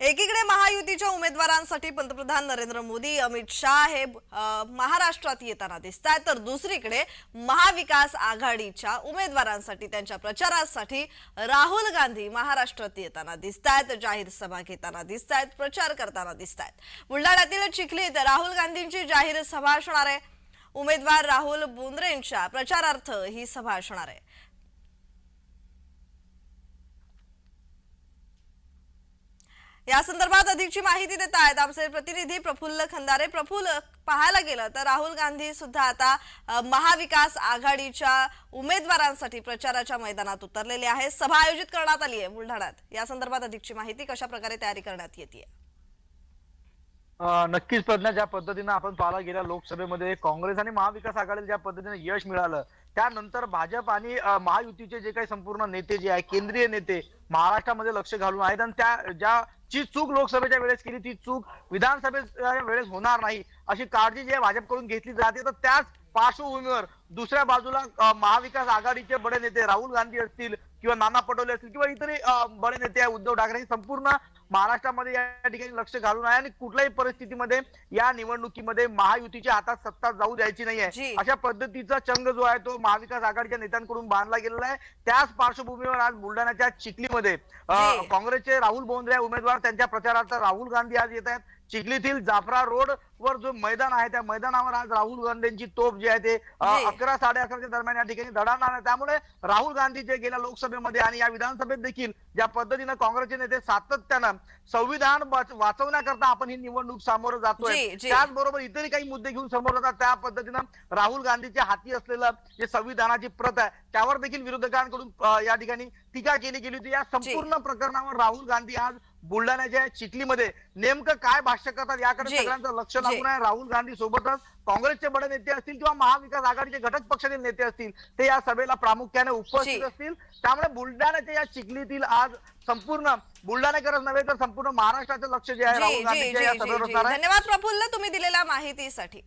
एकीकडे महायुतीच्या उमेदवारांसाठी पंतप्रधान नरेंद्र मोदी अमित शाह हे महाराष्ट्रात येताना दिसत आहेत तर दुसरीकडे महाविकास आघाडीच्या उमेदवारांसाठी त्यांच्या प्रचारासाठी राहुल गांधी महाराष्ट्रात येताना दिसत आहेत जाहीर सभा घेताना दिसत आहेत प्रचार करताना दिसत आहेत बुलढाण्यातील चिखलीत राहुल गांधींची जाहीर सभा असणार आहे. उमेदवार राहुल बोंद्रेंच्या प्रचारार्थ ही सभा असणार आहे. या संदर्भात अधिकची माहिती देत आहेत आमचे प्रतिनिधी प्रफुल्ल खंदारे. प्रफुल्ल पाहायला गेलं तर राहुल गांधी सुद्धा आता महाविकास आघाडीच्या उमेदवारांसाठी प्रचाराच्या मैदानात उतरलेले आहेत. सभा आयोजित करण्यात आली आहे बुलढाण्यात. या संदर्भात अधिकची माहिती कशा प्रकारे तयारी करण्यात येते? नक्कीच प्रज्ञा ज्या पद्धतीनं आपण पाहायला गेल्या लोकसभेमध्ये काँग्रेस आणि महाविकास आघाडीला ज्या पद्धतीने यश मिळालं त्यानंतर भाजप आणि महायुतीचे जे काही संपूर्ण नेते जे आहे केंद्रीय नेते महाराष्ट्रामध्ये लक्ष घालून आहेत आणि त्या ज्या जी चूक लोकसभेच्या वेळेस केली ती चूक विधानसभेच्या वेळेस होणार नाही अशी काळजी जी आहे भाजपकडून घेतली जाते तर त्याच पार्श्वभूमीवर दुसऱ्या बाजूला महाविकास आघाडीचे बडे नेते राहुल गांधी असतील किंवा नाना पटोले असतील किंवा इतरही बडे नेते उद्धव ठाकरे हे संपूर्ण महाराष्ट्रामध्ये या ठिकाणी लक्ष घालून आहे आणि कुठल्याही परिस्थितीमध्ये या निवडणुकीमध्ये महायुतीच्या हातात सत्ता जाऊ द्यायची. नाहीये अशा पद्धतीचा चंग जो आहे तो महाविकास आघाडीच्या नेत्यांकडून बांधला गेलेला आहे त्याच पार्श्वभूमीवर आज बुलढाण्याच्या चिखलीमध्ये. काँग्रेसचे राहुल बोंद्रे उमेदवार त्यांच्या प्रचारार्थ राहुल गांधी आज येत आहेत चिखलीतील जाफरा रोड वर जो मैदान आहे त्या मैदानावर आज राहुल गांधींची तोप जी आहे ते. अकरा साडे अकराच्या दरम्यान या ठिकाणी धडाडणार आहे. त्यामुळे राहुल गांधी जे गेल्या लोकसभेमध्ये आणि या विधानसभेत देखील ज्या पद्धतीनं काँग्रेसचे नेते सातत्यानं संविधान वाच- वाचवण्याकरता आपण ही निवडणूक सामोरं जातोय. त्याचबरोबर इतरही काही मुद्दे घेऊन समोर जातात. त्या पद्धतीनं राहुल गांधीच्या हाती असलेलं जे संविधानाची प्रत आहे त्यावर देखील विरोधकांकडून या ठिकाणी टीका केली गेली होती. या संपूर्ण प्रकरणावर राहुल गांधी आज बुलढाण्याच्या चिखलीमध्ये नेमकं काय भाष्य करतात याकडे. सगळ्यांचं लक्ष. लागून आहे राहुल गांधी सोबतच काँग्रेसचे बडे नेते असतील किंवा महाविकास आघाडीचे घटक पक्षातील नेते असतील ते या सभेला प्रामुख्याने उपस्थित. असतील त्यामुळे बुलढाण्याच्या या चिखलीतील आज संपूर्ण बुलढाणेकरच नव्हे तर संपूर्ण महाराष्ट्राचं लक्ष जे आहे राहुल गांधीच्या या सभेवर असणार आहे धन्यवाद प्रफुल्ल तुम्ही दिलेल्या माहितीसाठी